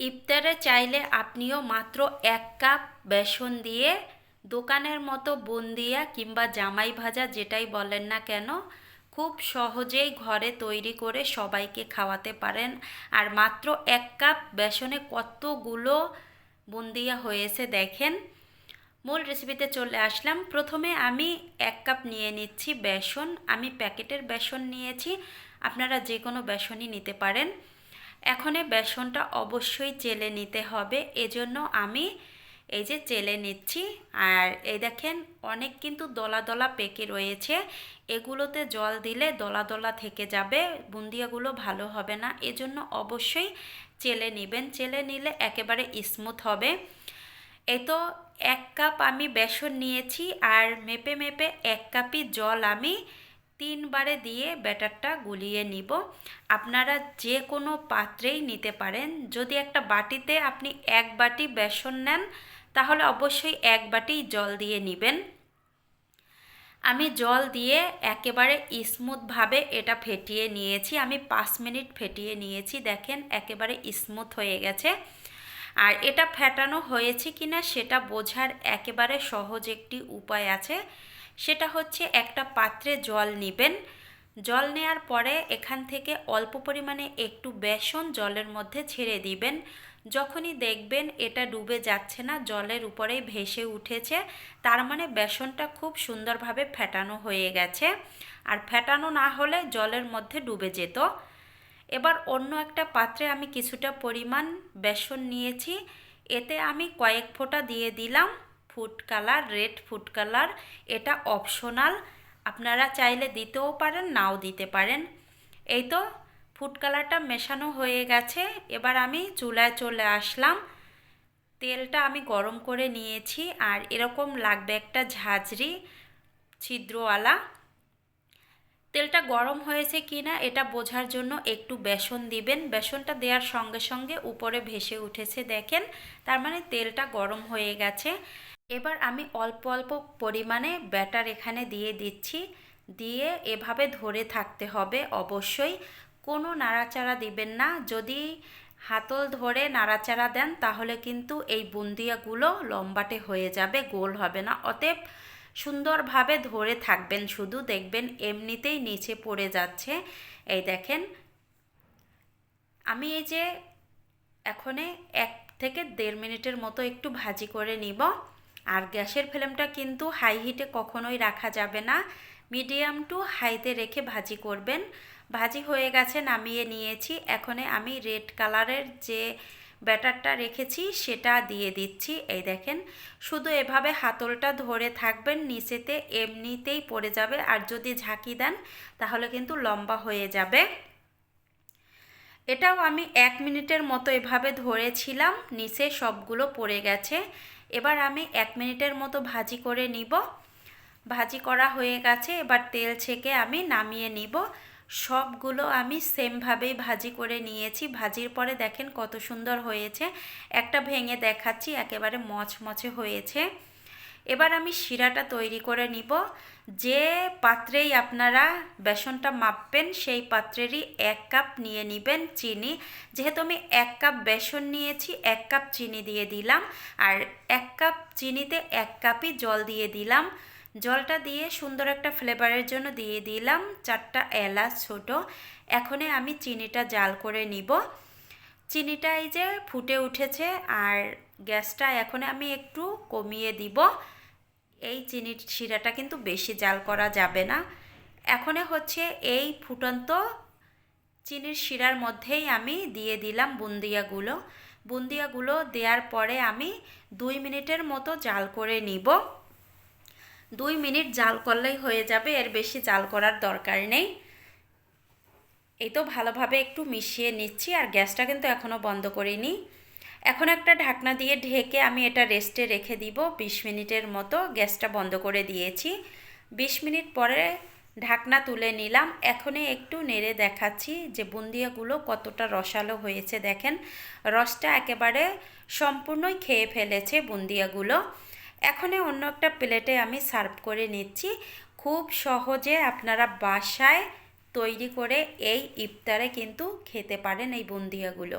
ইফতারে চাইলে আপনিও মাত্র এক কাপ বেসন দিয়ে দোকানের মতো বুন্দিয়া কিংবা জামাই ভাজা যেটাই বলেন না কেন, খুব সহজেই ঘরে তৈরি করে সবাইকে খাওয়াতে পারেন। আর মাত্র এক কাপ বেসনে কতগুলো বুন্দিয়া হয়েছে দেখেন। মূল রেসিপিতে চলে আসলাম। প্রথমে আমি এক কাপ নিয়ে নিচ্ছি বেসন। আমি প্যাকেটের বেসন নিয়েছি। আপনারা যে কোনো বেসনই নিতে পারেন। এখন বেসনটা অবশ্যই চেলে নিতে হবে। এজন্য আমি এই যে চেলে নিচ্ছি। আর এই দেখেন অনেক কিন্তু দলা দলা পেকে রয়েছে। এগুলোতে জল দিলে দলা দলা থেকে যাবে, বুন্দিয়াগুলো ভালো হবে না। এজন্য অবশ্যই চেলে নেবেন। চেলে নিলে একেবারে স্মুথ হবে। এই তো এক কাপ আমি বেসন নিয়েছি। আর মেপে মেপে এক কাপই জল আমি তিনবারে দিয়ে ব্যাটারটা গুলিয়ে নিব। আপনারা যে কোনো পাত্রেই নিতে পারেন। যদি একটা বাটিতে আপনি এক বাটি বেসন নেন, তাহলে অবশ্যই এক বাটি জল দিয়ে নেবেন। আমি জল দিয়ে একেবারে স্মুথভাবে এটা ফেটিয়ে নিয়েছি। আমি পাঁচ মিনিট ফেটিয়ে নিয়েছি, দেখেন একেবারে স্মুথ হয়ে গেছে। আর এটা ফেটানো হয়েছে কিনা, সেটা বোঝার একেবারে সহজ একটি উপায় আছে। সেটা হচ্ছে একটা পাত্রে জল নেবেন। জল নেওয়ার পরে এখান থেকে অল্প পরিমাণে একটু বেসন জলের মধ্যে ছেড়ে দিবেন। যখনই দেখবেন এটা ডুবে যাচ্ছে না, জলের উপরেই ভেসে উঠেছে, তার মানে বেসনটা খুব সুন্দরভাবে ফেটানো হয়ে গেছে। আর ফেটানো না হলে জলের মধ্যে ডুবে যেত। এবার অন্য একটা পাত্রে আমি কিছুটা পরিমাণ বেসন নিয়েছি। এতে আমি কয়েক ফোঁটা দিয়ে দিলাম। Food colour red food colour এটা অপশনাল আপনারা চাইলে দিতেও পারেন, নাও দিতে পারেন। এই তো ফুড কালারটা মেশানো হয়ে গেছে। এবার আমি চুলায় চলে আসলাম। তেলটা আমি গরম করে নিয়েছি আর এরকম লাগবে একটা ঝাঁঝরি ছিদ্রওয়ালা। তেলটা গরম হয়েছে কি না এটা বোঝার জন্য একটু বেসন দিবেন। বেসনটা দেওয়ার সঙ্গে সঙ্গে উপরে ভেসে উঠেছে, দেখেন। তার মানে তেলটা গরম হয়ে গেছে। এবার আমি অল্প অল্প পরিমাণে ব্যাটার এখানে দিয়ে দিচ্ছি। দিয়ে এভাবে ধরে থাকতে হবে অবশ্যই। কোনো নাড়াচাড়া দিবেন না। যদি হাতল ধরে নাড়াচাড়া দেন তাহলে কিন্তু এই বুন্দিয়াগুলো লম্বাটে হয়ে যাবে, গোল হবে না। অতএব সুন্দরভাবে ধরে থাকবেন শুধু। দেখবেন এমনিতেই নিচে পড়ে যাচ্ছে। এই দেখেন। আমি এই যে এখনে এক থেকে দেড় মিনিটের মতো একটু ভাজি করে নিব। আর গ্যাসের ফ্লেমটা কিন্তু হাই হিটে কখনোই রাখা যাবে না। মিডিয়াম টু হাইতে রেখে ভাজি করবেন। ভাজি হয়ে গেছে, নামিয়ে নিয়েছি। এখনে আমি রেড কালারের যে ব্যাটারটা রেখেছি, সেটা দিয়ে দিচ্ছি। এই দেখেন, শুধু এভাবে হাতলটা ধরে থাকবেন, নিচেতে এমনিতেই পড়ে যাবে। আর যদি ঝাঁকি দেন, তাহলে কিন্তু লম্বা হয়ে যাবে। এটাও আমি এক মিনিটের মতো এভাবে ধরেছিলাম, নিচে সবগুলো পড়ে গেছে। এবার আমি এক মিনিটের মতো ভাজি করে নিব। ভাজি করা হয়ে গেছে, এবার তেল ছেঁকে আমি নামিয়ে নিব। সবগুলো আমি সেমভাবেই ভাজি করে নিয়েছি। ভাজির পরে দেখেন কত সুন্দর হয়েছে। একটা ভেঙে দেখাচ্ছি, একেবারে মচমচে হয়েছে। এবার আমি শিরাটা তৈরি করে নিব। যে পাত্রেই আপনারা বেসনটা মাপবেন, সেই পাত্রেরই এক কাপ নিয়ে নেবেন চিনি। যেহেতু আমি এক কাপ বেসন নিয়েছি, এক কাপ চিনি দিয়ে দিলাম। আর এক কাপ চিনিতে এক কাপই জল দিয়ে দিলাম। জলটা দিয়ে সুন্দর একটা ফ্লেভারের জন্য দিয়ে দিলাম চারটা এলাচ ছোট। এখনে আমি চিনিটা জাল করে নিব। চিনিটা এই যে ফুটে উঠেছে, আর গ্যাসটা এখন আমি একটু কমিয়ে দিব। এই চিনির শিরাটা কিন্তু বেশি জাল করা যাবে না। এখনে হচ্ছে এই ফুটন্ত চিনির শিরার মধ্যেই আমি দিয়ে দিলাম বুন্দিয়াগুলো। বুন্দিয়াগুলো দেওয়ার পরে আমি দুই মিনিটের মতো জাল করে নিব। দুই মিনিট জাল করলেই হয়ে যাবে, এর বেশি জাল করার দরকার নেই। এই তো ভালোভাবে একটু মিশিয়ে নিচ্ছি, আর গ্যাসটা কিন্তু এখনও বন্ধ করিনি। এখন একটা ঢাকনা দিয়ে ঢেকে আমি এটা রেস্টে রেখে দিব। বিশ মিনিটের মতো গ্যাসটা বন্ধ করে দিয়েছি। বিশ মিনিট পরে ঢাকনা তুলে নিলাম। এখনই একটু নেড়ে দেখাচ্ছি যে বুন্দিয়াগুলো কতটা রসালো হয়েছে দেখেন। রসটা একেবারে সম্পূর্ণই খেয়ে ফেলেছে বুন্দিয়াগুলো। এখনই অন্য একটা প্লেটে আমি সার্ভ করে নিচ্ছি। খুব সহজে আপনারা বাসায় তৈরি করে এই ইফতারে কিন্তু খেতে পারেন এই বুন্দিয়াগুলো।